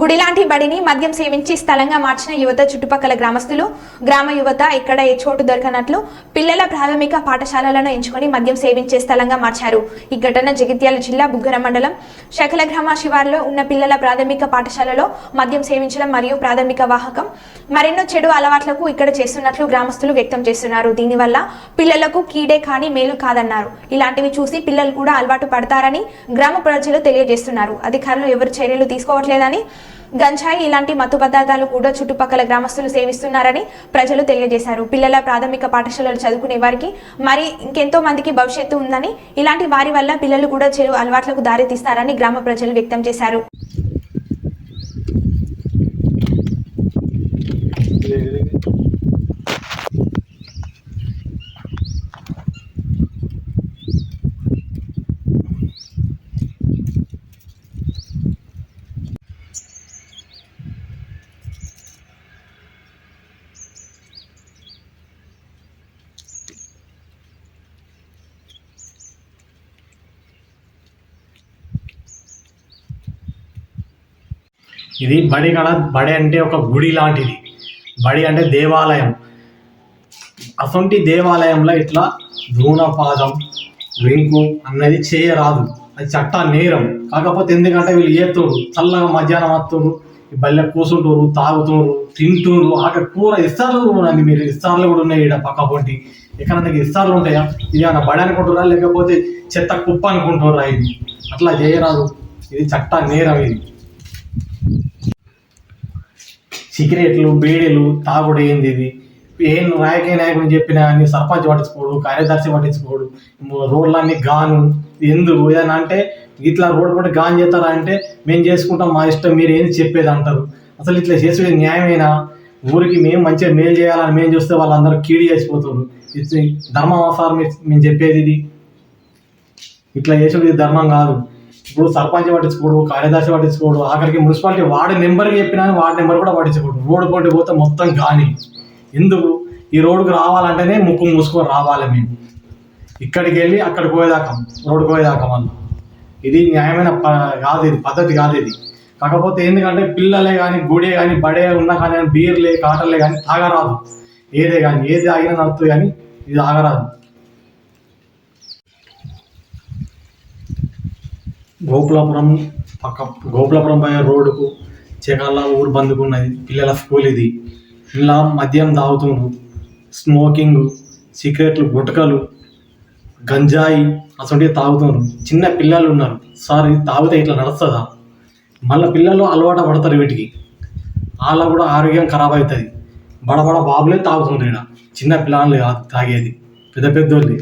గుడిలాంటి బడిని మద్యం సేవించి స్థలంగా మార్చిన యువత చుట్టుపక్కల గ్రామస్తులు గ్రామ యువత ఇక్కడ ఏ చోటు దొరకనట్లు పిల్లల ప్రాథమిక పాఠశాలలను ఎంచుకొని మద్యం సేవించే స్థలంగా మార్చారు. ఈ ఘటన జగిత్యాల జిల్లా బుగ్గర మండలం శకల గ్రామ శివారులో ఉన్న పిల్లల ప్రాథమిక పాఠశాలలో మద్యం సేవించడం మరియు ప్రాథమిక వాహకం మరెన్నో చెడు అలవాట్లకు ఇక్కడ చేస్తున్నట్లు గ్రామస్తులు వ్యక్తం చేస్తున్నారు. దీనివల్ల పిల్లలకు కీడే కానీ మేలు కాదన్నారు. ఇలాంటివి చూసి పిల్లలు కూడా అలవాటు పడతారని గ్రామ ప్రజలు తెలియజేస్తున్నారు. అధికారులు ఎవరు చర్యలు తీసుకోవట్లేదని గంజాయి ఇలాంటి మత్తు పదార్థాలు కూడా చుట్టుపక్కల గ్రామస్తులు సేవిస్తున్నారని ప్రజలు తెలియజేశారు. పిల్లల ప్రాథమిక పాఠశాలలు చదువుకునే వారికి మరి ఇంకెంతో మందికి భవిష్యత్తు ఉందని ఇలాంటి వారి వల్ల పిల్లలు కూడా చెడు అలవాట్లకు దారి తీస్తారని గ్రామ ప్రజలు వ్యక్తం చేశారు. ఇది బడి కడ బడి అంటే ఒక గుడి లాంటిది. బడి అంటే దేవాలయం. అసొంటి దేవాలయంలో ఇట్లా ధూనపాదం రింకు అన్నది చేయరాదు. అది చట్ట నేరం. కాకపోతే ఎందుకంటే వీళ్ళు ఏతురు చల్లగా మధ్యాహ్నం వస్తుండ్రు బల్లె కూసుంటారు తాగుతున్నారు తింటున్నారు అక్కడ కూర ఇస్తార్లు ఉన్నాయి మీరు. ఇస్తార్లు కూడా ఉన్నాయి ఇక్కడ పక్క పొంటి. నీకు ఇస్తార్లు ఉంటాయా? ఇది ఏమైనా బడి అనుకుంటురా లేకపోతే చెత్త కుప్ప అనుకుంటున్నారా ఇది? అట్లా చేయరాదు. ఇది చట్ట నేరం ఇది. సిగరెట్లు బీడీలు తాగుడు ఏంది ఇది? ఏం రాజకీయ నాయకుని చెప్పినా అన్ని సర్పంచ్ పట్టించుకోడు కార్యదర్శి పట్టించుకోడు రోడ్లన్నీ గాను ఎందుకు? ఏదైనా అంటే ఇట్లా రోడ్డు కూడా గాన్ చేస్తారా అంటే మేము చేసుకుంటాం మా ఇష్టం మీరు ఏంది చెప్పేది అంటారు. అసలు ఇట్లా చేసేది న్యాయమేనా? ఊరికి మేము మంచిగా మేలు చేయాలని మేము చూస్తే వాళ్ళందరూ కీడి చేసిపోతారు ధర్మం అవసరం మేము చెప్పేది ఇది. ఇట్లా చేసేది ధర్మం కాదు. ఇప్పుడు సర్పంచ్ పట్టించుకోడు కార్యదర్శి పట్టించుకోడు ఆఖరికి మున్సిపాలిటీ వార్డు నెంబర్ చెప్పినా వార్డు నెంబర్ కూడా పట్టించుకోడు. రోడ్డు పోటీ పోతే మొత్తం కానీ ఎందుకు? ఈ రోడ్డుకు రావాలంటేనే ముక్కు మూసుకొని రావాలి మేము. ఇక్కడికి వెళ్ళి అక్కడికి పోయేదాకా రోడ్డుకు పోయేదాకా మనం ఇది న్యాయమైన ప- కాదు ఇది పద్ధతి కాదు ఇది. కాకపోతే ఎందుకంటే పిల్లలే కానీ గుడే కానీ బడే ఉన్నా కానీ బీర్లే కాటలే కానీ తాగరాదు. ఏదే కానీ ఏది ఆగినా నడుతుంది కానీ ఇది ఆగరాదు గోపులాపురం పక్క గోపులాపురం పోయే రోడ్డుకు చీకాల ఊరు బందుకున్నది. పిల్లల స్కూల్ ఇది. ఇలా మద్యం తాగుతుండ్రు. స్మోకింగ్ సిగరెట్లు గుటకలు గంజాయి అసలు తాగుతున్నారు చిన్న పిల్లలు ఉన్నారు. సార్ తాగితే ఇట్లా నడుస్తుందా? మళ్ళీ పిల్లలు అలవాటు పడతారు వీటికి. వాళ్ళ కూడా ఆరోగ్యం ఖరాబ్ అవుతుంది బడబడ బాబులే తాగుతుండ్రు ఇక్కడ చిన్న పిల్లలు కాదు తాగేది. పెద్ద పెద్దోళ్ళు.